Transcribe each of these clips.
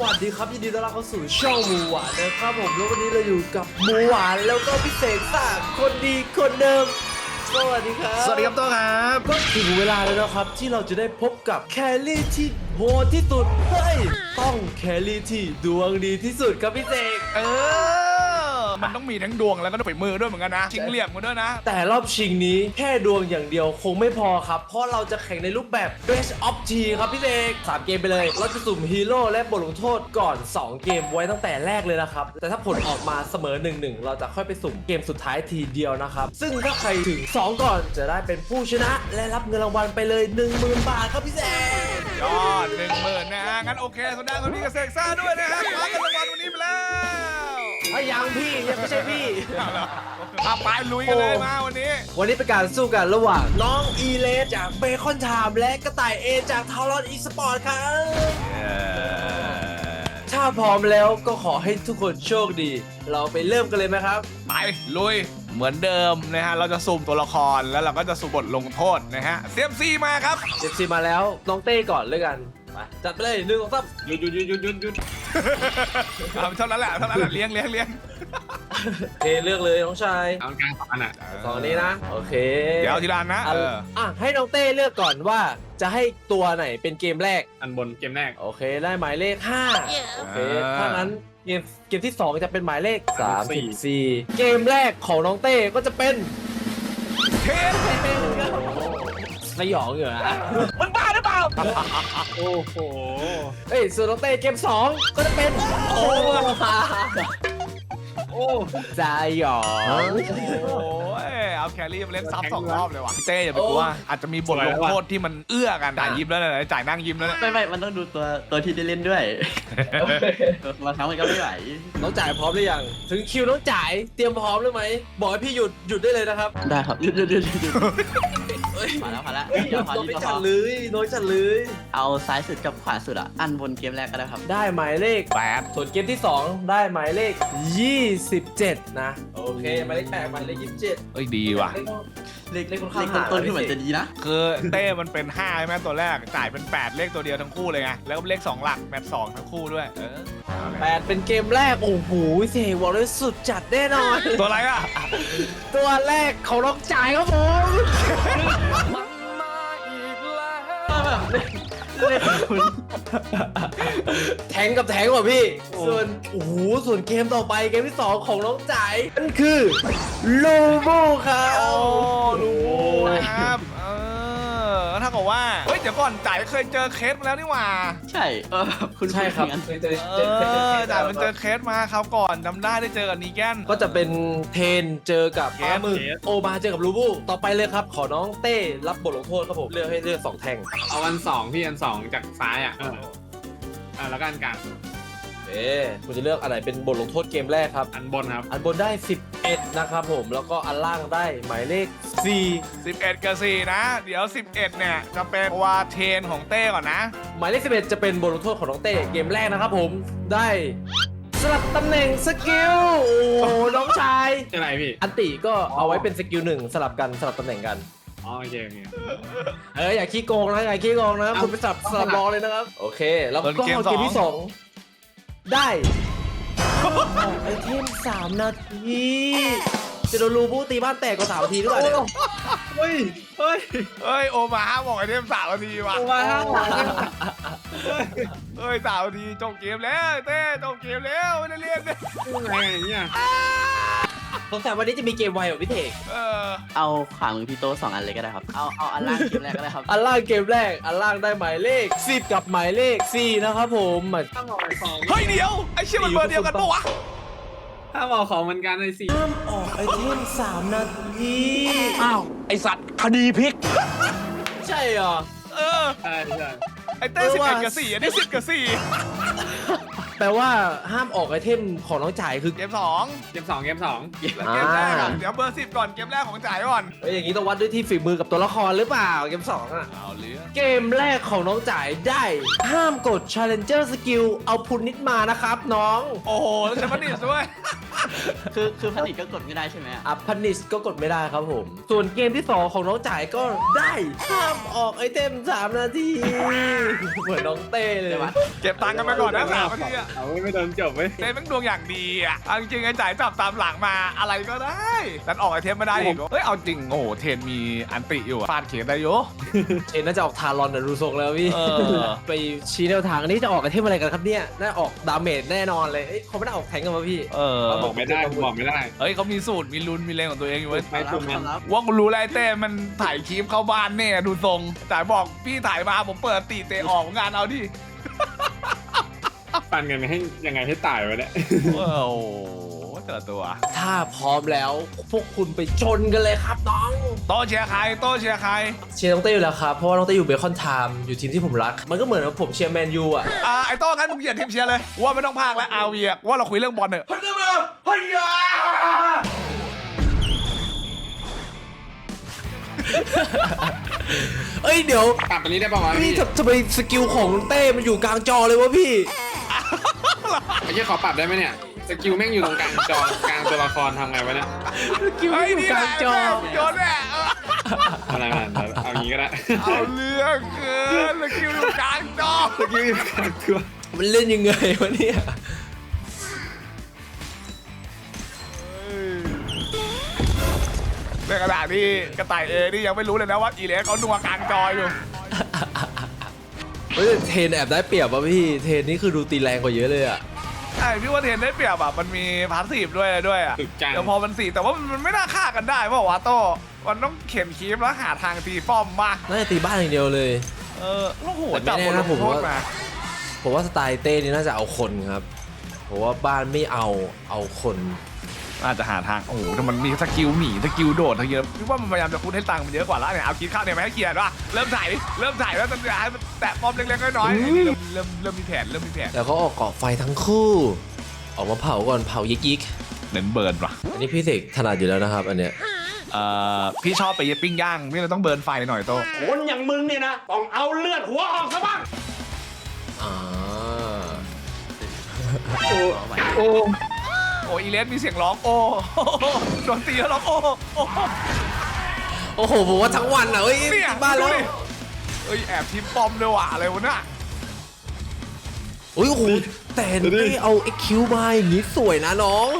วัสดีครับยินดีต้อนรับเข้าสู่ช่องหมูหวานนะครับผมแล้ววันนี้เราอยู่กับหมูหวานแล้วก็พิเศษซ่าคนดีคนเดิมสวัสดีครับสวัสดีครับตัวครับก็ถึงเวลาแล้วนะครับ ที่เราจะได้พบกับแคลรี่ที่โหดที่สุดเฮ้ยต้องแคลรี่ที่ดวงดีที่สุดครับพี่เสกเออ มันต้องมีทั้งดวงแล้วก็ต้องฝีมือด้วยเหมือนกันนะชิงเหลี่ยมกันด้วยนะ แต่รอบชิงนี้แค่ดวงอย่างเดียวคงไม่พอครับ เพราะเราจะแข่งในรูปแบบ Best of T ครับพี่เสกสามเกมไปเลย เราจะสุ่มฮีโร่และบทลงโทษก่อน 2 เกมไว้ตั้งแต่แรกเลยนะครับ แต่ถ้าผลออกมาเสมอ1-1เราจะค่อยไปสุ่มเกมสุดท้ายทีเดียวนะครับ ซึ่งถ้าใครถึง 2 ก่อนจะได้เป็นผู้ชนะ และรับเงินรางวัลไปเลย 10,000 บาทครับพี่เสกยอดหนึ่งหมื่นนะฮะงั้นโอเคสดงคนนี้กับเสกซ่าด้วยนะฮะคว้าเงินรางวัลวันนี้ไปแล้ว ถ้ายังพี่ยังไม่ใช่พี่เอาล่ะเอาไปลุยกันเลยมาวันนี้ วันนี้เป็นการสู้กันระหว่างน้องอีเลสจากเบคอนไทม์และกระต่ายเอจากทารอนอีสปอร์ตครับถ้าพร้อมแล้วก็ขอให้ทุกคนโชคดี เราไปเริ่มกันเลยไหมครับ ไปลุยเหมือนเดิมนะฮะ เราจะสุ่มตัวละครแล้วเราก็จะสุ่มบทลงโทษนะฮะเซียมซีมาครับเจ็บซีมาแล้วน้องเต้ก่อนเลยกัน ไปจัดไปเลยหนึ่งสองสามหยุดหยุดหยุดหยุดหยุดหยุดเอาเท่านั้นแหละเท่านั้นแหละเลี้ยงเลี้ยงเลี้ยงโอเคเลือกเลยน้องชายเอากลางสองอันอะสองนี้นะโอเคเดี๋ยวทีละอันนะอะเอออะให้น้องเต้เลือกก่อนว่าจะให้ตัวไหนเป็นเกมแรก อันบนเกมแรกโอเคได้หมายเลข5โอเคอ่าถ้างั้นเกมเกมที่2จะเป็นหมายเลขสี่34เกมแรกของน้องเต้ก็จะเป็นเทส สยองอยู่นะมันบ้าหรือเปล่า โอ้โห เอ้ยส่วนน้องเต้เกม2ก็จะเป็นโอ้โอ้สยองโอ้ยเอาแครี่มาเล่นซับสองรอบเลยว่ะพี่เต้อย่าไปกลัวอาจจะมีบทลงโทษที่มันเอื้อกันจ่ายยิ้มแล้วนะจ่ายนั่งยิ้มแล้วนะไม่ไม่มันต้องดูตัวตัวที่ได้เล่นด้วยบางครั้งมันก็ไม่ไหวน้องจ่ายพร้อมหรือยังถึงคิวน้องจ่ายเตรียมพร้อมหรือไหมบอกให้พี่หยุดหยุดได้เลยนะครับ ได้ครับหยุดหยุดหยุด หยุดหยุดมาแล้วมาแล้วเดี๋ยวพอน้อยดีก็พจัอดเลยน้อยจัดเลยเอาซ้ายสุดกับขวาสุดอะ อันบนเกมแรกก็ได้ครับ ได้หมายเลข แปดส่วนเกมที่ 2 ได้หมายเลข 27 นะ โอเคหมายเลข8หมายเลข27เอ้ยดีว่ะเลขเลขค่อนเลข้างขห่างต้นๆขึ้นเหมือนจะดีนะ คือเต้มันเป็น5ใช่ไหมตัวแรกจ่ายเป็น 8 เลขตัวเดียวทั้งคู่เลยไงแล้วก็เลข 2 หลักแมตช์สองทั้งคู่ด้วยเออเอาเลยแปดเป็นเกมแรก โอ้โหเสกบอกเลยสุดจัดแน่นอน ตัวอะไรอะ ตัวแรกของน้องจ่ายครับผม แทงกับแทงว่ะพี่ ส่วน โอ้โห ส่วนเกมต่อไปเกมที่2ของน้องจ่ายนั่นคือลูบูครับ โอ้ดูนะครับ เออแล้วถ้ากับว่า เฮ้ย เดี๋ยวก่อนจ่ายเคยเจอเคสมาแล้วนี่หว่า ใช่ เออ คุณใช่ครับณงั้นเออจ่ายมันเจอเคสมาคราวก่อนจำได้ได้เจอกับนีแกน ก็จะเป็นเทนเจอกับเกปมลาหมึกโอมาเจอกับลูบูต่อไปเลยครับ ขอน้องเต้รับบทลงโทษครับผมเลือกให้เลือกสองแท่งเอาอันสองพี่อันสองจากซ้ายอะเอออ่าแล้วก็อันกลาง เอ๊ะคุณจะเลือกอะไรเป็นบทลงโทษเกมแรกครับ อันบนครับ อันบนได้ 11 นะครับผม แล้วก็อันล่างได้หมายเลข11 กับ 4 นะ เดี๋ยว 11 เนี่ยจะเป็นวาเทนของเต้ก่อนนะ4หมายเลข 11 จะเป็นบทลงโทษของน้องเต้เกมแรกนะครับผม ได้สลับตำแหน่งสกิล โอ้โหน้องชายใช่ไรพี่ อันติก็เอาไว้เป็นสกิลหนึ่งสลับกันสลับตำแหน่งกัน อ๋อโอเคโอเค เอออย่าขี้โกงนะอย่าขี้โกงนะเอาคุณไปสลับสลับรอเลยนะครับ โอเค แล้วก็ส่วนเกมสอง เกมที่สองได้ไอเทมสามนาทีจะโดนรูบูตีบ้านแตกกว่าสามนาทีหรือเปล่าเนี่ยเฮ้ย เฮ้ยเอ้ย โอมาบอกไอเทมสามนาทีว่ะโอ้มาห้าหวังเอ้ยสามนาทีจบเกมแล้วเต้จบเกมแล้วไม่ได้เล่นเลยยังไงเนี่ย สงสัยวันนี้จะมีเกมไวกว่าพี่เทกเออเอาขวามือพี่โตสองอันเลยก็ได้ครับ เอาเอาอันล่างเกมแรกก็ได้ครับ อันล่างเกมแรก อันล่างได้หมายเลข10กับหมายเลข4นะครับผมมาถ้าบอกอันสองเฮ้ยเดี๋ยวไอเชี่ยมันเบอร์เดียวกันปะวะถ้าบอกของเหมือนกันในสี่ห้ามออกไอเทม3นาทีอ้าวไอสัตว์คดีพลิก ใช่เหรอเออ ใช่ใช่ไอเต้เออสิบว่ะเอ็ดกับสี่อันนี้สิบกับสี่ แปลว่าห้ามออกไอเทมของน้องจ่ายคือ เกมสองเกมสองเกมสองแล้วเกมแรกอะอ่า เดี๋ยวเบอร์สิบก่อนเกมแรกของจ่ายก่อนเอ้ยอย่างนี้ต้องวัดด้วยที่ฝีมือกับตัวละครหรือเปล่าเกม2อะ เอาเรื่องเกมแรกของน้องจ่ายได้ ห้ามกด Challenger Skill เอาพุนนิดมานะครับน้อง โอ้โหแล้วใช้บัณฑิตด้วย คือคือพันิกก็กดไม่ได้ใช่ไหมอะอัพพันิชก็กดไม่ได้ครับผม ส่วนเกมที่ 2 ของน้องจ่ายก็ได้ห้ามออกไอเทม 3 นาที เหมือนน้องเต้เลย เก็บตังค์กันไปก่อนนะสามนาทีอะเอาไว้ไม่โดนจบไว้ยเต้แม่งดวงอย่างดีอะเอาจริงๆไอ้จ่ายจับตามหลังมาอะไรก็ได้แต่ออกไอเทมไม่ได้อีกเฮ้ยเอาจริงโอ้โหเทนมีอันติอยู่อะฟาดเขียนได้โย เอ็นน่าจะออกทารอนนะดูทรงแล้วพี่ เออ ไปชี้แนวทางนี้จะออกไอเทมอะไรกันครับเนี่ย น่าออกดาเมจแน่นอนเลยเอ้ยเขาไม่ได้ออกแทงกันมาพี่ เออบอกไม่ได้บอกไม่ได้เฮ้ยเขามีสูตรมีลุ้นมีแรงของตัวเองอยู่เว้ย ไม่ถูกมันรับว่ากูรู้แล้วไอ้เต้มันถ่ายคลิปเข้าบ้านเนี่ยดูทรงจ่ายบอกพี่ถ่ายมาผมเปิดตีเตะออกงานเอาดิ ปันกันให้ยังไงให้ตายวะเนี่ยโอ้โหแต่ละตัว ถ้าพร้อมแล้วพวกคุณไปชนกันเลยครับน้อง โต้เชียร์ใคร โต้เชียร์ใคร เชียร์น้องเต้อยู่แล้วครับ เพราะว่าน้องเต้อยู่เบคอนไทม์อยู่ทีมที่ผมรัก มันก็เหมือนกับผมเชียร์แมนยูอะอ่าไอ้โต้งั้นมึงเหยียดทีมเชียร์เลย ว่าไม่ต้องพากแล้วอาวีว่าเราคุยเรื่องบอลเถอะเอ้ยเดี๋ยวปรับอันนี้ได้ป่าวะพี่พี่ทำทำไมสกิลของน้องเต้มันอยู่กลางจอเลยวะพี่ ไอ้เหี้ยขอปรับได้ไหมเนี่ย สกิลแม่งอยู่ตรงกลางจอกลางตัวละครทำไงวะเนี่ยสกิลเฮ้ยอยู่นี่กแหลาละงจอโยนแน่เอออะไรมันเอาอย่างงี้ก็ได้เอาเรื่องเกินสกิลอยู่กลางจอสกิลอยู่กลางตัวมันเล่นยังไงวะเนี่ยในขณะที่กระต่ายเอนี่ยังไม่รู้เลยนะว่าอีเลสเขานัวกลางจออยู่ เฮ้ยแต่เทนแอบได้เปรียบป่ะพี่ เทนนี่คือดูตีแรงกว่าเยอะเลยอะ ใช่พี่ว่าเทนได้เปรียบแบบมันมีพาสซีฟด้วยอะไรด้วยอะตึกจัง เดี๋ยวพอมันสี่แต่ว่ามันไม่น่าฆ่ากันได้เปล่าวะโต้มันต้องเข็นคีฟแล้วหาทางตีป้อมมาน่าจะตีบ้านอย่างเดียวเลย เออโอ้โหแต่จับไม่บแน่ทลนะงผมโทษว่า มา ผมว่าสไตล์เต้นี่น่าจะเอาคนครับ ผมว่าบ้านไม่เอาเอาคน อาจจะหาทาง โอ้โหแต่มันมีสกิลหนีสกิลโดดทั้งเยอะพี่ว่ามันพยายามจะคุ้นให้ตังค์มันเยอะกว่าแล้วเนี่ย เอาคิดข้าวเนี่ยมาให้เคลียร์ว่าเริ่มถ่ายดิเริ่มถ่ายแล้วจะให้มันแตะป้อมเล็กๆน้อยๆอุ้ยเริ่มเริ่มเริ่มมีแผนเริ่มมีแผนแล้วเขาออกเกาะไฟทั้งคู่ ออกมาเผาก่อนเผายิกยิกเน้นเบิร์นว่ะอันนี้พี่เสกถนัดอยู่แล้วนะครับ อันเนี้ยเอ่อพี่ชอบไปปิ้งย่างพี่เลยต้องเบิร์นไฟหน่อยโตคนอย่างมึงเนี่ยนะต้องเอาเลือดหัวออกซะบ้างอ่าโอ้ โอ้โอ้อีเลสมีเสียงร้องโอ้โดนตีแล้วร้องโอ้โอ้โอ้โหผมว่าทั้งวันอะเฮ้ยเนี่ยบ้านแล้วดูดิเอ้ยแอบทิมปอมเลยว่ะอะไรวะเนี่ยอุ้ยโอ้โหแต่ไม่เอาไอ้คิวมาอย่างนี้สวยนะน้อง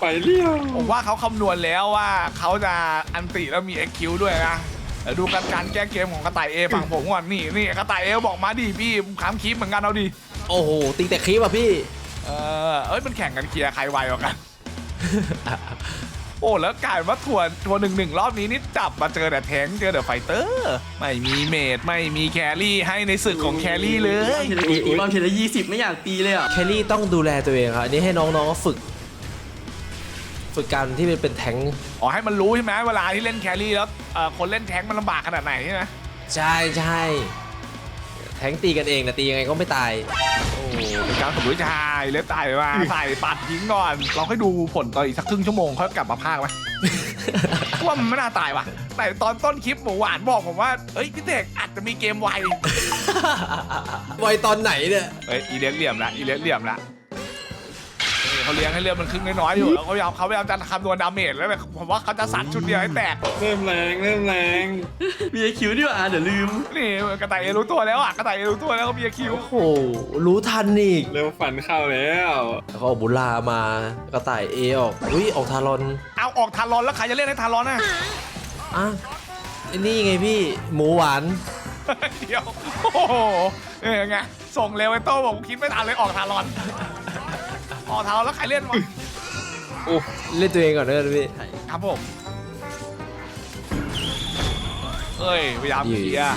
ไปเลี้ยว ผมว่าเขาคำนวณแล้วว่าเขาจะอันติแล้วมี XQ ด้วยนะเดี๋ยวดูกันการแก้เกมของกระต่ายเอฝั่งผมก่อนนี่นี่กระต่ายเอบอกมาดิพี่ค้ามคลิปเหมือนกันเอาดิโอ้โหตีแต่คลิปอะพี่ เออเอ้ยมันแข่งกันเคลียร์ใครไวกว่ากัน โอ้แล้วกลายเป็นว่าทัวร์ทัวร์หนึ่งหนึ่งรอบนี้นี่จับมาเจอแต่แทงค์เจอแต่ไฟเตอร์ ไม่มีเมดไม่มีแครี่ให้ในศึกของแครี่เลย อีอีบอลทีละยี่สิบไม่อยากตีเลยอะ แคลรี่ต้องดูแลตัวเองครับอันนี้ให้น้องๆฝึก ฝึกการที่เป็นเป็นแทงค์อ๋อให้มันรู้ใช่ไหมเวลาที่เล่นแครี่แล้วเอ่อคนเล่นแทงค์มันลำบากขนาดไหนใช่ไหม ใช่ใช่แทงค์ตีกันเองนะตียังไงก็ไม่ตาย โอ้เป็นการฝึกวิชาเล็บตายมาใส่ปัดทิ้งก่อน เราให้ดูผลตอนอีกสักครึ่งชั่วโมงเขากลับมาพากไหม ว่ามันไม่น่าตายว่ะ แต่ตอนต้นคลิปหมูหวานบอกผมว่า เอ้ยพี่เด็กอาจจะมีเกมไวไวตอนไหนเนี่ย เอ้ยอีเลสเหลี่ยมละอีเลสเหลี่ยมละ เออเขาเลี้ยงให้เลือดมันครึ่งน้อยๆอยู่แล้วเขาพยายามเขาพยายามจะคำนวณดาเมจแล้วแบบผมว่าเขาจะสัตว์ชุดเดียวให้แตกเริ่มแรงเริ่มแรงมีไอคิวด้วยอะเดี๋ยวลืมนี่กระต่ายเอรู้ตัวแล้วอะกระต่ายเอรู้ตัวแล้วก็มีคิวโอ้โหรู้ทันอีกเริ่มฝันเข้าแล้วแล้วก็เอาบุลามากระต่ายเอออกอุ้ยออกทารอนเอาออกทารอนแล้วใครจะเล่นให้ทารอนอะอะไอ้นี่ไงพี่หมูหวานเดี๋ยวโอ้โหเอ้ยไงส่งเร็วไอ้โต้บอกคิดไม่ทันเลยออกทารอน ออกทารอนแล้วใครเล่นวะโอ้เล่นตัวเองก่อนเด้อพี่ ครับผมเอ้ยพยายามเคลียร์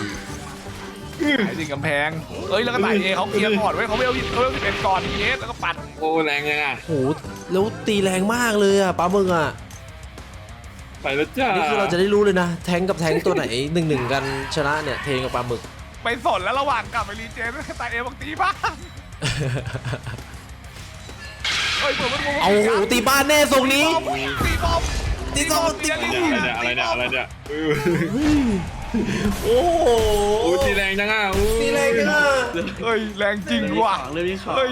ไอ้ดิ่งกำแพงเอ้ยแล้วก็ไต่เอเขาเคลียร์ก่อนเว้ยเขาไม่เอาเขาเอาสิบเอ็ดก่อนเอสแล้วก็ปัดโอ้แรงยังอะโหแล้วตีแรงมากเลยอะปลาหมึกอะไปแล้วจ้านี่คือเราจะได้รู้เลยนะ แทงกับแทงตัวไหนหนึ่งหนึ่งกันชนะเนี่ย เทงกับปลาหมึก ไปสนแล้วระหว่างกลับไปรีเจนไต่เอบอกตีบ้าง เฮ้ยเปิดประตูเอาโหตีบ้านแน่ทรงนี้ตีบอมตีบอมตีตีอะไรเนี่ยอะไรเนี่ยอะไรเนี่ยเออโอ้โหอู้ตีแรงจังอะอู้ตีแรงจังอะเฮ้ยแรงจริงว่ะเรื่องนี้ของเฮ้ย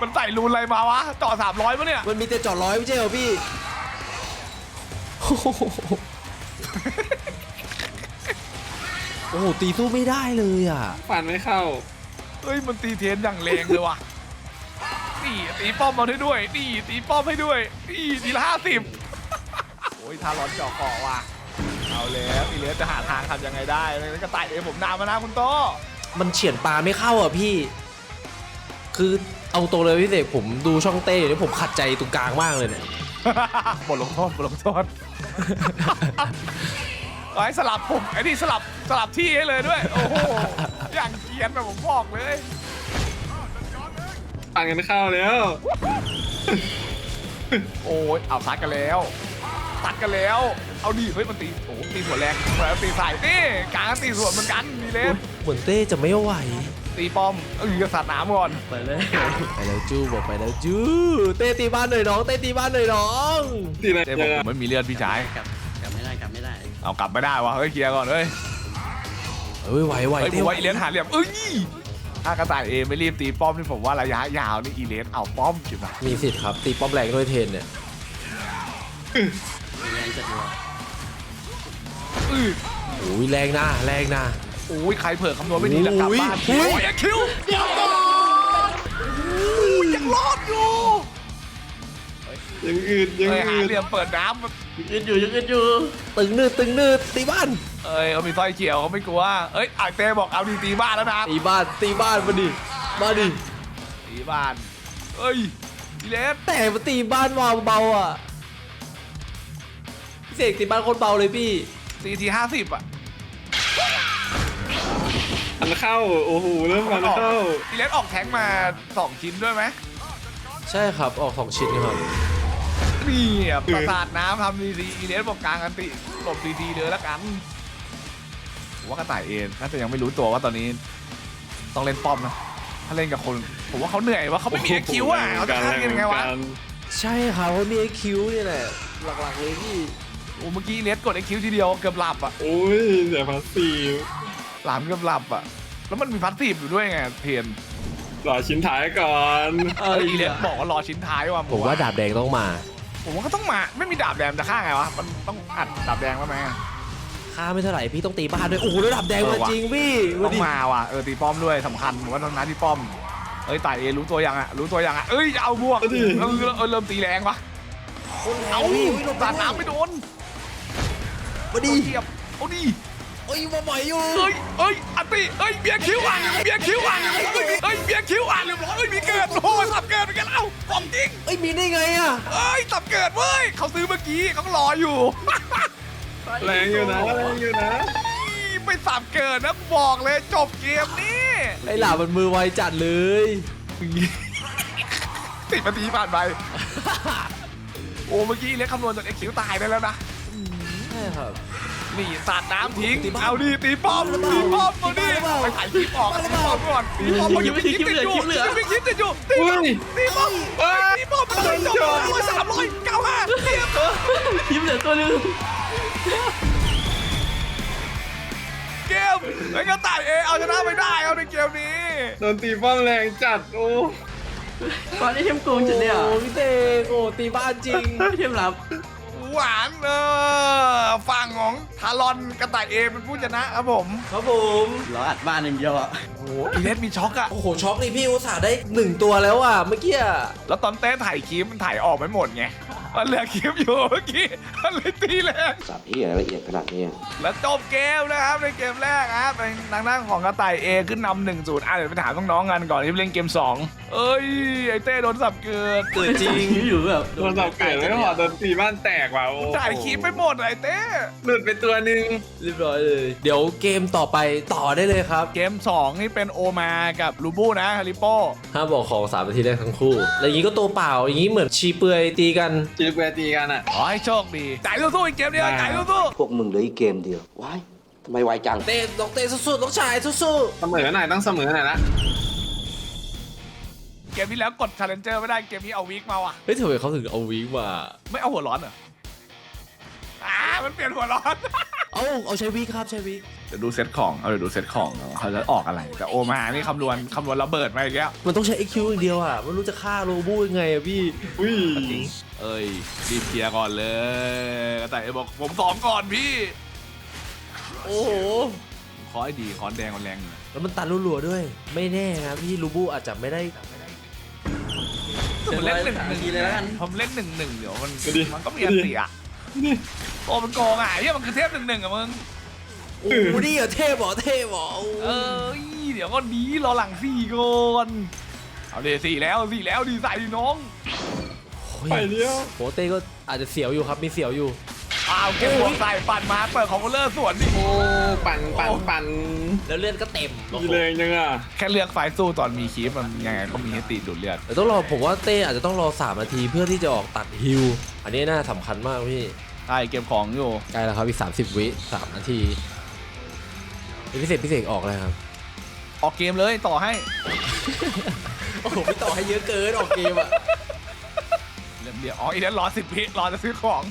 มันใส่รูนอะไรมาวะจ่อสามร้อยปะเนี่ยมันมีแต่จอดร้อยไม่ใช่เหรอพี่โอ้โหโอ้โหตีสู้ไม่ได้เลยอะฟันไม่เข้าเฮ้ยมันตีเทนอย่างแรงเลยว่ะ นี่ตีป้อมมาได้ด้วยนี่ตีป้อมให้ด้วยนี่ทีละห้าสิบโอ้ยทารอนเจาะเกาะว่ะเอาแล้วอีเลสจะหาทางทำยังไงได้แล้วก็ตายเองผมนามมานะคุณโตมันเฉียนปลาไม่เข้าอะพี่ คือเอาตรงเลยพี่เสกผมดูช่องเต้อยู่เนี่ยผมขัดใจตรงกลางมากเลยเนี่ย บทลงโทษบทลงโทษไอ้สลับผมไอ้นี่สลับสลับที่ให้เลยด้วย โอ้โหอย่างเกรียนแบบผมบอกเลย ฟันกันเข้าแล้ว โอ้ยเอาซัดกันแล้วซัดกันแล้ว เอาดิเฮ้ยมันตีโอ้โหตีหัวแรงแล้วตีใส่นี่กลางตีสวนเหมือนกันมีเลนเหมือนเต้จะไม่ไหว ตีป้อมเออสัตว์น้ำก่อนไปเลยไปแล้วจู้บอกไปแล้วจู้เต้ตีบ้านหน่อยน้องเต้ตีบ้านหน่อยน้องตีแรงเจ๊บจัอกงผอะมไม่มีเลือดพี่ชายกลับกลับไม่ได้กลับไม่ได้เอากลับไม่ได้วะเฮ้ยเคลียร์ก่อนเฮ้ยเฮ้ยไหวไหวเฮ้ยผเต้มว่าอีเลนหาเหลี่ยมเอ้ย ถ้ากระต่ายเอไม่รีบตีป้อมนี่ผมว่าระยะยาวนี่อีเลนเอาป้อมจิบนะมีสิทธิ์ครับ ตีป้อมแรงด้วยเทนเนี่ยมีแรงจัดอยู่อะอื้อโอ้ยแรงนะแรงนะโอ้ยใครเผื่อคำนวณไม่ดีแล้วกลับบ้านโอ้โอ้ยยคิวเดี๋ยวก่อนโอ้ยยังรอดอยู่ยังอืดยังเอ้ยหาอืดเหลี่ยมเปิดน้ำยังอึดอยู่ยังอึดอยู่ตึงนืดตึงนืดตีบ้าน เอ้ยเขามีสร้อยเขียวเขาไม่กลัว เอ้ยอ่างเต้บอกเอาดีตีบ้านแล้วนะตีบ้านตีบ้านมาดิมาดิตีบ้านเอ้ยอีเลสแต่มาตีบ้านมาเบาๆอะพี่เสกตีบ้านโคนเบาเลยพี่ตีทีห้าสิบอะฟันเข้าโอ้โหเริ่มฟันเข้าอีเลสออกแทงค์มาสองชิ้นด้วยไหมใช่ครับออกสองชิ้นครับนี่อะประสาทน้ำทำดีๆอีเลสบอกกลางอันติหลบดีๆเลยแล้วกันผม ว่ากระต่ายเองน่าจะยังไม่รู้ตัวว่าตอนนี้ต้องเล่นป้อมนะถ้าเล่นกับคน ผมว่าเขาเหนื่อยว่าเขาไม่มีคิวอะเขาจะฆ่ากันยังไงวะใช่ครับเพราะมีไอคิวนี่แหละหลักๆเลยพี่โอ้เมื่อกี้อีเลสกดไอคิวทีเดียวเกือบหลับอะโอ้ยเสียภาษีหลามเกือบหลับอะ แล้วมันมีพัสซีฟอยู่ด้วยไงเทียนรอชิ้นท้ายก่อนเอออีเลสบอกว่ารอชิ้นท้ายว่ะผมว่าดาบแดงต้องมา ผมว่าก็ต้องมาไม่มีดาบแดงจะฆ่าไงวะมันต้องอัดดาบแดงแล้วไหมค่าไม่เท่าไหร่พี่ต้องตีบ้านด้วยโอ้โหแล้วดาบแดงเอมาอว่ะจริงพี่ต้องมาว่ะเออตีป้อมด้วยสำคัญผมว่าต้องนัดที่ป้อมเอ้ยตายเอรู้ตัวยังอะรู้ตัวยังอะเอ้ยจะเอาบวกเออเออเริ่มตีแรงวะคนแทเอางพี่วิ่งลงสาดน้ำไม่โดนมาดิเทียบเอาดิโอ้ยมาบ่อยอยู่เอ้ยเอ้ยอัตติเอ้ยเบียร์คิวอะเบียร์คิวอะเอ้ยเอ้ยเบียร์คิวอะเรียบร้อยเอ้ยมีเกิดโอ้ยสับเกิดไปกันเอ้าของจริงเอ้ยมีได้ไงอะเอ้ยสับเกิดเว้ยเขาซื้อเมื่อกี้เขาก็รออยู่ แรงอยู่นะแรงอยู่นะ ไม่สับเกิดนะบอกเลยจบเกมนี้ไอ้หล่ามันมือไวจัดเลยสิบนาทีผ่านไป โอ้เมื่อกี้เล็กคำนวณจนเอ็กคิวตายได้แล้วนะ ใช่ครับ นี่สาดน้ำทิ้ง ตีป้อมเอาดิตีป้อมตีป้อมตีป้อมเอาดิตีป้อมไปถ่ายคลิปออกตีตีป้ป้ออมมก่อนตีป้อมมันยังมีคลิปติดอยู่ยังมีคลิปติดอยู่ตีป้อมตีป้อมเอ้ย ตีป้อมมันเลยจบร้อยสามร้อยเก้าห้าเทียบ ยิ้มเหลือตัวนึง เกมไอ้กระต่ายเอเอาชนะไม่ได้เอาในเกมนี้ โดนตีป้อมแรงจัด โอ้ตอนนี้เทมโกงจุดเนี่ยโอ้พี่เตกโอ้ตีบ้านจริงเทมรับหวานเออฝั่งของทารอนกระต่ายเอเป็นผู้ชนะครับผม ครับผมเราอัดบ้านอย่างเดียวอะโอ้โหอีเลสมีช็อกอะโอ้โหช็อกเลยพี่อุตส่าห์ได้หนึ่งตัวแล้วอะเมื่อกี้อะแล้วตอนเต้นถ่ายคลิปมันถ่ายออกไม่หมดไง มันเหลือคลิปอยู่เมื่อกี้มันเลยตีแรงสับเฮียละเอียดขนาดนี้แล้วจบเกมนะครับในเกมแรกครับในทางด้านของกระต่ายเอขึ้นนำหนึ่งศูนย์อะเดี๋ยวไปถามน้องๆกันก่อนที่เล่นเกมสองเอ้ยไอเต้โดนสับเกิดเกิดจริงอยู่แบบโดนสับเกิดไม่พอโดนตีบ้านแตกว่ะโอ้ถ่ายคลิปไปหมดไอเต้หลุดไปตัวหนึ่งเรียบร้อยเลย เดี๋ยวเกมต่อไปต่อได้เลยครับ เกม 2 นี่เป็นโอมากับลูบูนะฮาริโป้ห้ามบอกของสามนาทีแรกทั้งคู่แล้วอย่างนี้ก็ตัวเปล่าอย่างนี้เหมือนชีเปลือยตีกันจีเปตีกันอะ ขอให้โชคดีจ่ายสู้ๆอีกเกมเดียวได้จ่ายสู้พวกมึงเหลืออีกเกมเดียวว้ายทำไมไวจัง เตะลองเตะสู้ๆต้องชายสู้เสมอหน่อยต้องเสมอหน่อยละๆเกมที่แล้วกด c h เลนเจอร์ไม่ได้เกมนี้เอาวีคมาว่ะๆเฮ้ยทำไมเขาถึงเอาวิกมา ไม่เอาหัวร้อนเหรออ่ามันเปลี่ยนหัวร้อน เอาเอาใช้วิกครับใช้วิกเดี๋ยวดูเซตของ เอาเดี๋ยวดูเซตของเนอะเขาจะออกอะไร แต่โอมานี่คำนวณคำนวณระเบิดมาอีกแล้วมันต้องใช้ EQ อย่างเดียวอะไม่รู้จะฆ่าโรบูยังไงอะพี่อุ้ยเอ้ยรีบเคลียร์ก่อนเลย แต่เอบอกผมสองก่อนพี่ โอ้โหคอยดีคอนแดงมันแรงอยู่แล้วมันตันรัวๆด้วย ไม่แน่นะพี่ลูบูอาจจะไม่ได้ผมเล่นหนึ่งสามหนึ่งทีเลยแล้วกันผมเล่นหนึ่งหนึ่งเดี๋ยวมันดูดิมันก็มีอันติอะ โอ้มันโกงอะเฮียมันคือเทพหนึ่งหนึ่งอะมึงโอ้โหนี่เหรอเทพเหรอเทพเหรอโอ้โหเอ้ยเดี๋ยวก็ดีรอหลังสี่ก่อนเอาเดี๋ยวสี่แล้วสี่แล้วดีใส่ดิน้องไปเลี้ยวโปเต้ก็อาจจะเสียวอยู่ครับมีเสียวอยู่อ้าวเก็บหัวใส่ปั่นมาเปิดของเลอร์สวนดิโอ้ปั่นปั่นปั่นแล้วเลือดก็เต็มโอ้ดีโหเลยยังอะแค่เลือกไฟสู้ตอนมีคีฟมันยังไงก็มีให้ตีดูดเลือดแต่ต้องรอผมว่าเต้อาจจะต้องรอ3นาทีเพื่อที่จะออกตัดฮิวอันนี้น่าสำคัญมากพี่ ใช่เก็บของอยู่ ใกล้แล้วครับอีก30วิ3นาทีเฮ้ยพิเศษพิเศษออกเลยครับ ออกเกมเลยต่อให้ โอ้โหไม่ต่อให้เยอะเกินออกเกมอะเรียบเรียบอ๋ออีนั้นรอสิบวิรอจะซื้อของ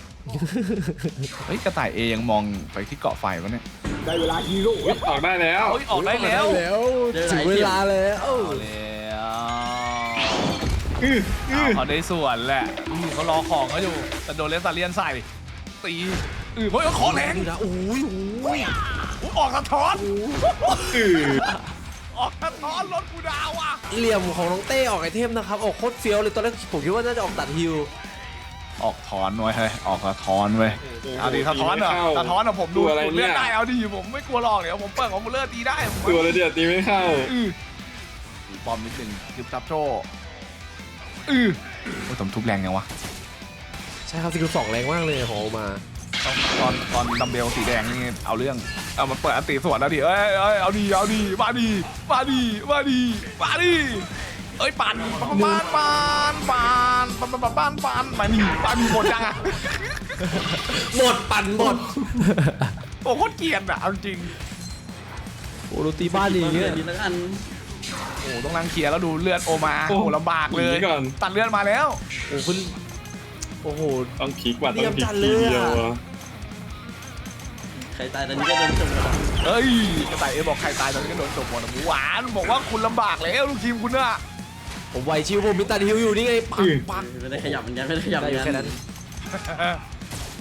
เฮ้ยกระต่ายเอยังมองไปที่เกาะไฟวะเนี่ยอุ๊ยออกได้แล้วเฮ้ยออกได้แล้วถึงเวลาแล้วเอาแล้วอื้ออื้เอาอเขาได้ส่วนแหละนี่เขารอของเขาอยู่แต่โดนเลสตาเลียนใส่ ตีอือเฮ้ยเอาของแรงนี่นะโอ้ยโอ้ยอุ๊ยออกสะท้อนอื้อออกสะท้อนรถกูดาวอะเหลี่ยมของน้องเต้ออกไอเทมนะครับออกโคตรเฟี้ยวเลยตอนแรกผมคิดว่าน่าจะออกตัดฮิวออกถอนไว้เฮ้ยออกสะท้อนไว้ยเอาดิสะท้อนเหรอสะท้อนเหรอผมดูตัวอะไรผมเลืเนี่อดยได้เอาดิผมไม่กลัวหรอกเดี๋ยวผมเปิดของมูลเลอร์ตีได้ผมตัวเลยเดียวตีไม่เข้า อือปลอมนิดนึงคือซับโชอือโอ้ยผมทุบแรงยังวะ ใช่ครับสกิลสองแรงมากเลยของออกมาตอนตอนตอนดัมเบลสีแดงนี่เอาเรื่องเอามาเปิดอันติสวนแล้วดิเอ้ยเอ้ยเอาดีเอาดีมาดีมาดีมาดีมาดีเอ้ยปั่นปั่นปั่นปั่นปั่นปั่นปั่นปั่นมานี่ปั่นหมดยังอะหมดปั่นหมดโอ้โคตรเกลียดอะเอาจริงโอ้ดูตีบ้านดีอย่างเงี้ยดีแล้วกันโอ้ต้องนั่งเคลียร์แล้วดูเลือดโอมาโอ้โอ้ลำบากเลยหนีก่อนตัดเลือดมาแล้วโอ้คุณ โอ้โห ต้องคลิกว่ะต้องคลิกเตรียมจัดเลทียอะเดียวอะใครตายตอนนี้ก็โดนจมแล้วเอ้ยกระต่ายเอบอกใครตายตอนนี้ก็โดนจบหมดอะหมูหวานบอกว่าคุณลำบากแล้วลูกทีมคุณน่ะผมไวชิวผมมีตัดฮิวอยู่นี่ไงปังปังไม่ได้ขยับเหมือนกันไม่ได้ขยับเหได้มืออนยู่กัแค่นนั้น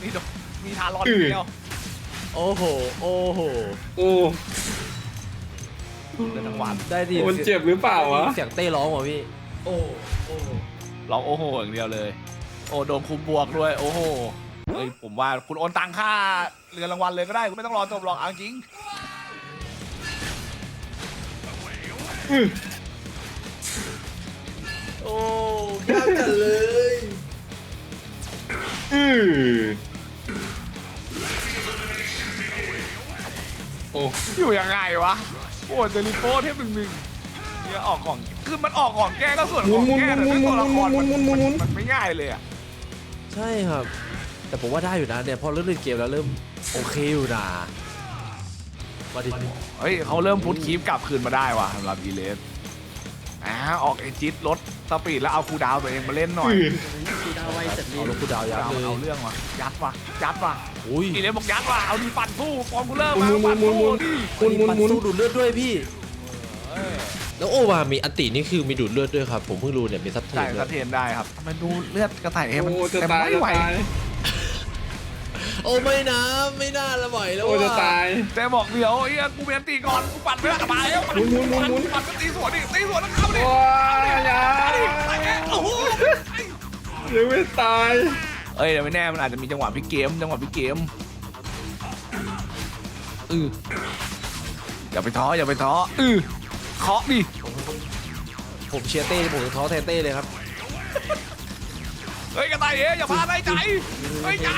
นี่โดนมีทารอนอย่างเดียวโอ้โหโอ้โหโอ้เดินทั้งวันได้ดีมันเจ็บหรือเปล่าวะเสียงเต้ร้องเหรอพี่โอ้โอ้ร้องโอ้โหอย่างเดียวเลย โอ้โดนคุมบวกด้วย โอ้โหเฮ้ยผมว่าคุณโอนตังค่าเรือนรางวัลเลยก็ได้คุณไม่ต้องรอจบหรอกเอาจริงโอ้กล้ากันเลยอื้อโอ้อยู่ยังไงวะโอ้เจลิโป้เทพหนึ่งหนึ่งเนี่ยออกของคือมันออกของแก้ก็ส่วนของแก้แต่ด้วยตัวละครมันมันมันไม่ง่ายเลยอะ ใช่ครับ แต่ผมว่าได้อยู่นะเนี่ยพอเริ่มเล่นเกมแล้วเริ่มโอเคอยู่นะมาดิเฮ้ยเขาเริ่มพุทคีฟกลับคืนมาได้ว่ะสำหรับอีเลสอ่าออกเอจิตลดสปีดแล้วเอาคูลดาวน์ตัวเองมาเล่นหน่อยอื้อทีดาวไวจัดดีเอาลูกกูดาวยับเอาเลยเอาเรื่องว่ะยัดว่ะยัดว่ะอุ้ยอีเลสบอกยัดว่ะเอาดีปั่นสู้ฟอร์มคูลเลอร์มาปั่นสู้ดิหมุนหมุนปันหมุนสู้ดูดเลือดด้วยพี่ แล้วโอวา มีอันตินี่คือมีดูดเลือดด้วยครับ ผมเพิ่งรู้เนี่ยมีซับเทใช่นด้สะวยเทียนได้ครับทำไมดูเลือดกระต่ายเอ็มมันโอ้จะเต็มตายไม่จะไหวตายโอ้ไม่นะไม่น่าละไหวแล้วโอ้จะว่ะตาย แต่บอกเดี๋ยวไอ้เหี้ยกูเปลี่ยนตีก่อนกูปั่นไม่ได้ตายแล้วปั่นหมุนหมุนหมุนหมุน ปั่นก็ตีสวนดิตีสวนแล้วเข้าดิโอ้ยอยาเอาดิไปแกโอ้โหหรือไม่ตายเอ้ยเดี๋ยวไม่แน่มันอาจจะมีจังหวะพลิกเกมจังหวะพลิกเกมอืออย่าไปท้ออย่าไปท้ออือ เคาะดิผมเชียร์เต้ผมท้อแทนเต้เลยครับเฮ้ยกระต่ายเอ๋อย่าพาได้ใจเฮ้ยใจ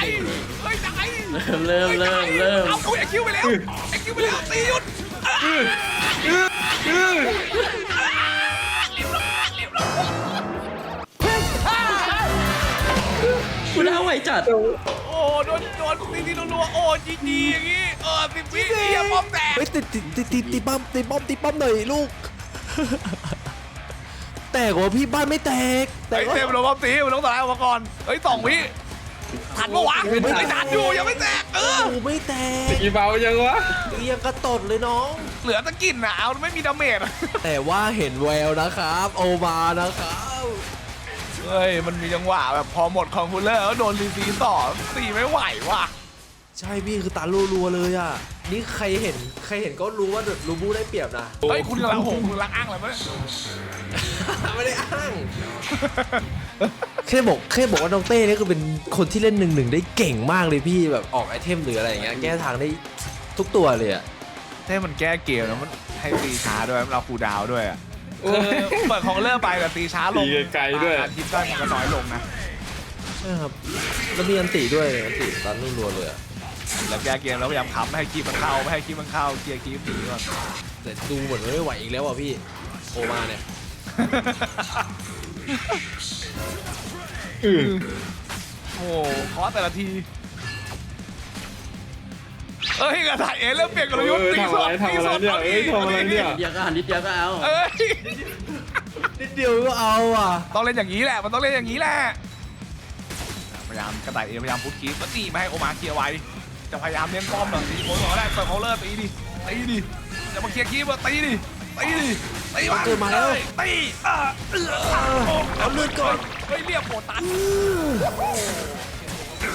เฮ้ยใจเริ่มเริ่มเริ่มเริ่ม เอาคุยไอคิวไปแล้วไอคิวไปแล้วตีหยุดคุณดาวไวจัดโอ้โดนโดนตีทีรัวๆโอ้จีจีอย่างงี้เออสิบวิเฮียป้อมแตกเฮ้ยติดติดติดติดติดปั๊มติดปั๊มติดปั๊มหน่อยลูก แตกเหรอพี่บ้านไม่แตกแต่เฮ้ยว่าเต็มโดนป้อมตีมันต้องตายออกมาก่อนเฮ้ยสองวิทันปะวะไม่ทันอยู่ยังไม่แตกเออไม่แตกสกิลเบายังวะเรียงกระตดเลยน้อง เหลือตะกินนะเอาไม่มีดาเมจอะแต่ว่าเห็นแววนะครับ โอมานะครับ เฮ้ย มันมีจังหวะแบบพอหมดคอมพิวเตอร์แล้วโดนรีซีต่อตีไม่ไหวว่ะ ใช่พี่คือตารัวๆเลยอะ นี่ใครเห็นใครเห็นก็รู้ว่าลูบูได้เปรียบนะ เฮ้ย คุณกำลังโหคุณกำลังอ้างอะไรมั้ยไม่ได้อ้างแค่บอกแค่บอกว่าน้องเต้นี่คือเป็นคนที่เล่นหนึ่งหนึ่งได้เก่งมากเลยพี่แบบออกไอเทมหรืออะไรอย่างเงี้ยแก้ทางได้ทุกตัวเลยอะให้มันแก้เกมแล้วมันให้ตีช้าด้วยมันเราคูลดาวน์ด้วยอะ คือเปิดของเลิกไปแต่ตีช้าลงตีไกลๆด้วย อาทิตย์ได้มันก็น้อยลงนะใช่ครับแล้วมีอันติด้วยอันติตันรัวๆเลยอะแล้วแก้เกมแล้วพยายามค้ำไม่ให้คีบมันเข้าไม่ให้คีบมันเข้าเกียร์คีบหนีก่อน แต่ดูเหมือนไม่ไหวอีกแล้วอะพี่โอมาเนี่ยอือโอ้โหคอสแต่ละที เอ้ยกระต่ายเอเริ่มเปลี่ยนกลยุทธ์เออตีทำสอะดไรทำอะไรเนี่ยเอ้ยทำอะไรเนี่ยนิดเดียวก็หันนิดเดียวก็เอาเอ้ยนิดเดียวก็เอาอะต้องเล่นอย่างนี้แหละมันต้องเล่นอย่างนี้แหละพยายามกระต่ายเอพยายามพุทคีฟก็ตีไม่ให้โอมาเคลียร์ไว้จะพยายามเลี้ยงป้อมหน่อยตีโอ้ยได้เปิดเขาเลอร์ตีดิตีดิจะมาเคลียร์คีฟมาตีดิตีดิตีมาเกิดมาแล้วตีอะเออเอาเลือดก่อนเฮ้ยเรียบโหตัน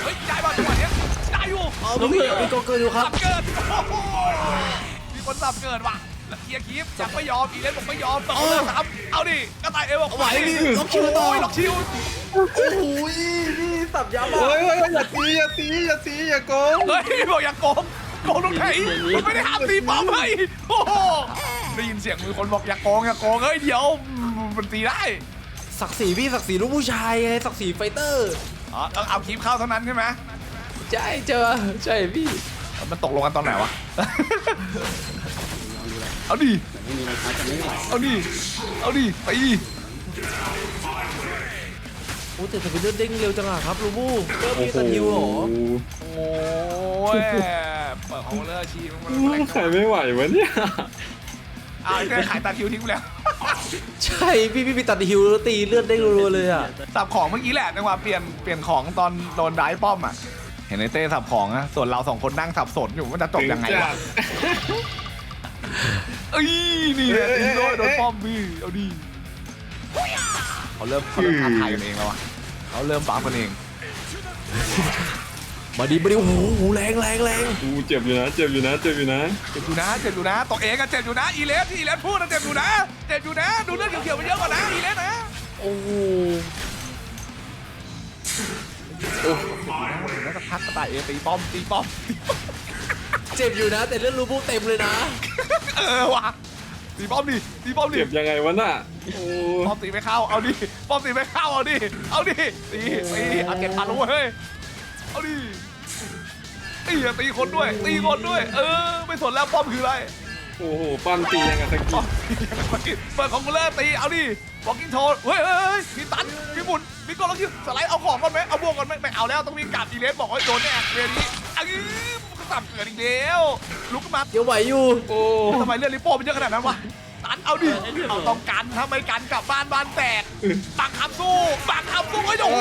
เฮ้ยได้ป่ะจังหวะเนี้ยได้ อยู่เอาพี่มีกองเกินอยู่ครับสับเกิดโอ้โหมีคนสับเกิดว่ะแล้วเคลียร์คีฟยังไม่ยอมอีเลนบอกไม่ยอมเปิดเขาเลอร์สามเอาดิกระต่ายเอบอกไหวพี่ล็อกคิวต่อโอ้ยล็อกคิวโอ้โหพี่สับยับเฮ้อะยเฮ้ยอย่าตีอย่าตีอย่าตีอย่าโกงเฮ้ยบอกอย่าโกงโกงตรงไหนมันไม่ได้ห้ามตีป้อมเฮ้ยโอ้โหได้ยินเสียงมือคนบอกอย่าโกงอย่าโกงเฮ้ยเดี๋ยวมันตีได้ศักดิ์ศรีพี่ศักดิ์ศรีลูกผู้ชายไงศักดิ์ศรีไฟเตอร์ อ๋อต้องเอาคลิปเข้าเท่านั้นใช่ไหม ใช่เจอใช่พี่ มันตกลงกันตอนไหนวะ เอาดิ ไม่มีรองเท้าจะไม่ไหวเอาดิ เอาดิตีโอ้แต่ทำไมเลือดเด้งเร็วจังอะครับลูบูเริ่มมีตันฮิวเหรอโอ้ยเปิดของเลอร์ชีมันมันใครไม่ไหววะเนี่ยอ้าวไอ้เจ้าขายตาคิวทิ้งไปแล้ว ใช่พี่พี่มีตันฮิวแล้วตีเลือดเด้งรัวๆเลยอะสับของเมื่อกี้แหละจังหวะเปลี่ยนเปลี่ยนของตอนโดนได้ป้อมอะ เห็นไอ้เต้สับของอะส่วนเราสองคนนั่งสับสนอยู่มันจะจบยังไงวะเอ้ยนี่แหละตีโดนโดนป้อมพี่เอาดิเขาเริ่มเขาเริ่มท้าทายกันเองแล้วอะเขาเริ่มปากันเองมาดีมาดีโอ้โหแรงแรงแรงกูเจ็บอยู่นะเจ็บอยู่นะเจ็บอยู่นะเจ็บอยู่นะเจ็บอยู่นะตัวเองอะเจ็บอยู่นะอีเลสที่อีเลสพูดนะเจ็บอยู่นะเจ็บอยู่นะ ดูเลือดเขียวๆมันเยอะกว่านะอีเลสนะโอ้ โหถึงแม้จะพักกระต่ายเองตีป้อมตีป้อม เจ็บอยู่นะ แต่เลือดลูบูเต็มเลยนะ เออว่ะตีป้อมดิตีป้อมดิเจ็บยังไงวะน่ะโอ้ป้อมตีไม่เข้าเอาดิป้อมตีไม่เข้าเอาดิเอาดิตีตีเอาเก็บพันเว้ยเอาดิตีอะตีคนด้วย ตีคนด้วย เออไม่สนแล้วป้อมคืออะไรโอ้โหปั้มตียังไงสกิอ๋อลเปิดของกูเลยตีเอาดิ บอกกิ้งโชว์เฮ้ยเฮ้ยเฮ้ยมีตันมีหมุนมีกดแล้วคิวสไลด์เอาของก่อนไหมเอาบวกก่อนไหมไม่เอาแล้วต้องมีกาดอีเลสบอกว่าโดนแน่เรียนนี้อันนี้มันก็สับเกิดอีกแล้วลุกขึ้นมาเดี๋ยวไหวอยู่ โอ้ทำไมเลือดลิโป้มันเยอะขนาดนั้นวะตันเอาดิเอาต้องกันถ้าไม่กันกลับบ้านบ้านแตกบังคับสู้บังคับสู้ไอ้โดน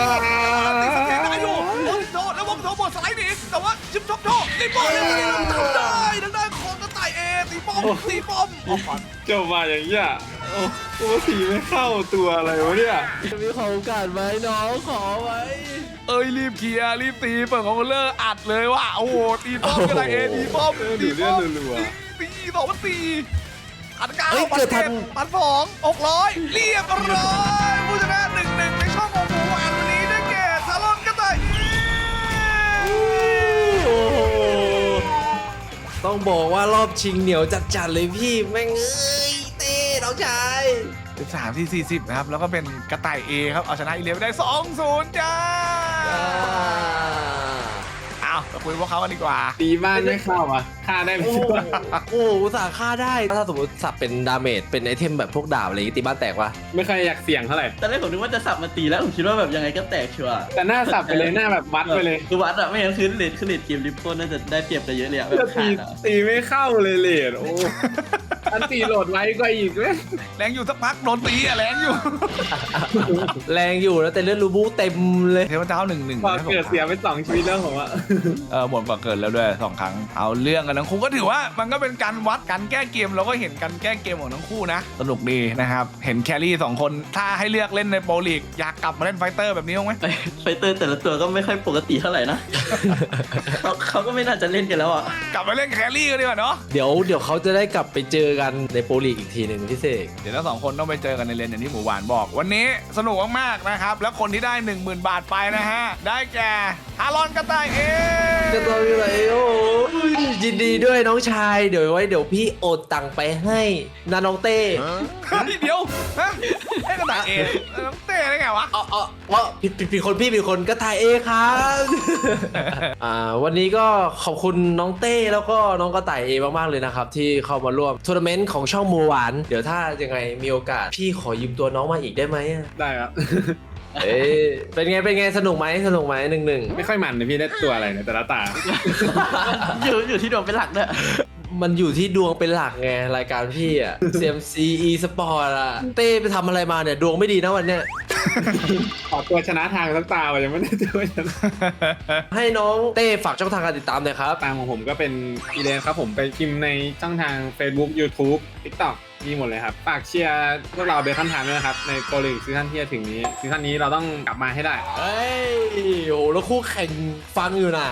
ตีสเก็ตได้อยู่วงโชว์แล้ววงโชว์บดสไลด์หนีแต่ว่าชิมชกโชว์ตีป้อมเลยทำได้ทางด้ ป้อมตีป้อมออกก่อนเจ้ามาอย่างเงี้ยโอ้โหตีไม่เข้าตัวอะไรวะเนี่ยมีของโอกาสไหมน้องขอไว้ เอ้ยรีบเคลียร์รีบตีเปิดของเลอร์อัดเลยว่ะโอ้โหตีป้อมกระต่ายเอตีป้อมเออตีดูเลืป้ออดมรัว ตีตีสองพันสี่พันเก้าเฮ้ยพันเกิดทัเจ็นดพันสองหกร้อยเรียบร้อยผู้ชนะหนึ่งหนึ่งในช่อง ต้องบอกว่ารอบชิงเหนียวจัดๆเลยพี่แม่งเอ้ยเต้น้องชายสิบสามที่สี่สิบนะครับ แล้วก็เป็นกระต่ายเอครับ เอาชนะอีเลฟได้สองศูนย์จ้าอ้า วไปคุยกับพวกเขากันดีกว่า ตีบ้านไม่เข้าอะฆ่าได้ไหมโอ้โหโอ้โหอุตส่าห์ฆ่าได้ ถ้าสมมติสับเป็นดาเมจ เป็นไอเทมแบบพวกดาบอะไรอย่างงี้ตีบ้านแตกวะไม่เคยอยากเสี่ยงเท่าไหร่ ตอนแรกผมนึกว่าจะสับมาตีแล้วผมคิดว่าแบบยังไงก็แตกชัวร์แต่หน้าสับไปเลยหน้าแบบวัดไปเลยคือวัดอะไม่งั้นคือเลดคือเลดเกมริปโป้น่าจะได้เปรียบกันเยอะเลยอะแบบตีขาดอะตีไม่เข้าเลยเลดโอ้อันตีโหลดไว้ก็อีกเว้ยแรงอยู่สักพักโดนตีอะแรงอยู่ แรงอยู่นะแต่เลือดรูบูเต็มเลย เทพเจ้าหนึ่งหนึ่งพอเกิดเสียไปสองชีวิตแล้วผมอะเออหมดก่อนเกิดแล้วด้วยสองครั้ง เอาเรื่องกันทั้งคู่ก็ถือว่ามันก็เป็นการวัดการแก้เกมเราก็เห็นการแก้เกมของทั้งคู่นะ สนุกดีนะครับเห็นแครี่สองคนถ้าให้เลือกเล่นในโปรลีกอยากกลับมาเล่นไฟเตอร์แบบนี้บ้างไหมไฟไฟเตอร์แต่ละตัวก็ไม่ค่อยปกติเท่าไหร่นะเขาเขาก็ไม่น่าจะเล่นกันแล้วอะกลับมาเล่นแครี่กันดีกว่าเนาะเดี๋ยวเดี๋ยวเขาจะได้กลับไปเจอกันในโปรลีกอีกทีหนึ่งพี่เสกเดี๋ยวทั้งสองคนต้องไปเจอกันในเลนอย่างที่หมูหวานบอก วันนี้สนุกมากๆนะครับแล้วคนที่ได้ 10,000 บาทไปนะฮะได้แก่ฮารอนกระต่ายเองก็ต้องอะไรโอ้ยยินดีด้วยน้องชาย เดี๋ยวไว้เดี๋ยวพี่โอนตังไปให้นาน้องเต้เฮ้ยเดี๋ยวฮะไอ้กระต่ายเองน้องเต้ได้ไงวะอ๋ออ๋ออ๋อผิดผิดผิดคนพี่ผิดคนก็ถ่ายเองครับอ่าวันนี้ก็ขอบคุณน้องเต้แล้วก็น้องกระต่ายเอมากๆเลยนะครับที่เข้ามาร่วมทัวร์นาเมนต์ของช่องมูหวาน เดี๋ยวถ้ายังไงมีโอกาสพี่ขอยืมตัวน้องมาอีกได้ไหมอะได้ครับ เอ้ยเป็นไงเป็นไงสนุกไหมสนุกไหมหนึ่งหนึ่งไม่ค่อยมันเลยพี่ได้ตัวอะไรเนี่ยแต่ละตา อยู่อยู่ที่ดวงเป็นหลักเนี่ยมันอยู่ที่ดวงเป็นหลักไงรายการพี่อะ CMC E Sport อะเต้ไปทำอะไรมาเนี่ย ดวงไม่ดีนะวันเนี้ยขอตัวชนะทางสักตาว่ะยังไม่ได้ตัวชนะให้น้องเต้ฝากช่องทางการติดตามหน่อยครับ ตามของผมก็เป็นอีเลนครับผมไปพิมพ์ในช่องทาง Facebook YouTube TikTok มีหมดเลยครับฝากเชียร์พวกเราเบคอนไทม์ด้วยนะครับ ในโปรลีกซีซั่นที่จะถึงนี้ซีซั่นนี้เราต้องกลับมาให้ได้ เฮ้ยโอ้โหแล้วคู่แข่งฟังอยู่นะ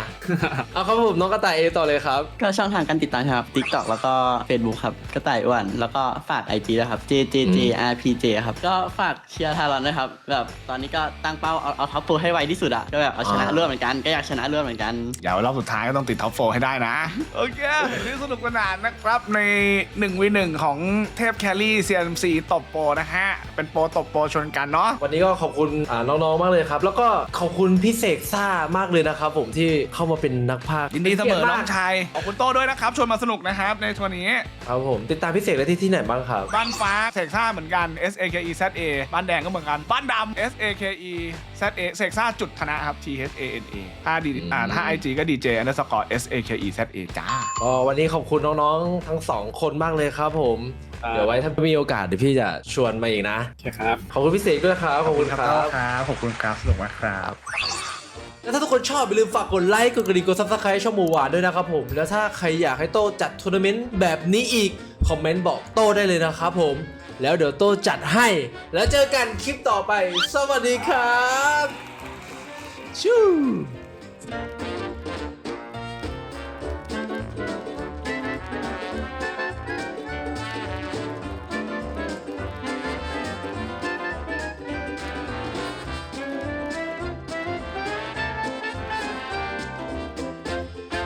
เอาครับผมน้องกระต่ายเอต่อเลยครับ ก็ช่องทางการติดตามครับ TikTok แล้วก็ Facebook ครับกระต่ายอ้วนแล้วก็ฝาก IG นะครับ JJJRPJ ครับ ก็ฝากเชียร์ทารอนด้วยครับ แบบตอนนี้ก็ตั้งเป้าเอาเอาท็อปโปรให้ไวที่สุดอะก็แบบเอาชนะอ่าเลื่อนเหมือนกัน ก็อยากชนะเลื่อนเหมือนกัน เดี๋ยวรอบสุดท้ายก็ต้องติดท็อปโฟให้ได้นะ โอเคนี่สนุกสนานนะครับใน1วิ1ของเทพแครี่ CMC ตบโปรนะฮะ เป็นโปรตบโปรชนกันเนาะ วันนี้ก็ขอบคุณอ่าน้องๆมากเลยครับ แล้วก็ขอบคุณพี่เสกซ่ามากเลยนะครับผมที่เข้ามาเป็นนักพากย์ยินดีเสมอป็น้กีอยงรติากชาย ขอบคุณโต้ด้วยนะครับ ชวนมาสนุกนะครับ ในทัวร์นี้ ครับผม ติดตามพี่เสกได้ที่ที่ไหนบ้างครับ บ้านฟ้าเสกซ่าเหมือนกัน S A K E Z A บ้านแดงก็เหมือนกัน บ้านดำ S A K E Z A เสกซ่าจุดธนะครับ T H A N A ถ้าดีอ่าถ้า I G ก็ DJ underscore S A K E Z A จ้า ก็วันนี้ขอบคุณน้องๆทั้งสองคนมากเลยครับผมครับ เดี๋ยวไว้ถ้ามีโอกาสเดี๋ยวพี่จะชวนมาอีกนะ ใช่ครับ ขอบคุณพี่เสกด้วยครับ ขอบคุณครับขอบคุณครับสนุกมากครับ แล้วถ้าทุกคนชอบอย่าลืมฝากกดไลค์ กดกระดิ่ง กดซับสไครต์ช่องหมูหวานด้วยนะครับผม แล้วถ้าใครอยากให้โต้จัดทัวร์นาเมนต์แบบนี้อีก คอมเมนต์บอกโต้ได้เลยนะครับผม แล้วเดี๋ยวโต้จัดให้ แล้วเจอกันคลิปต่อไป สวัสดีครับ ชู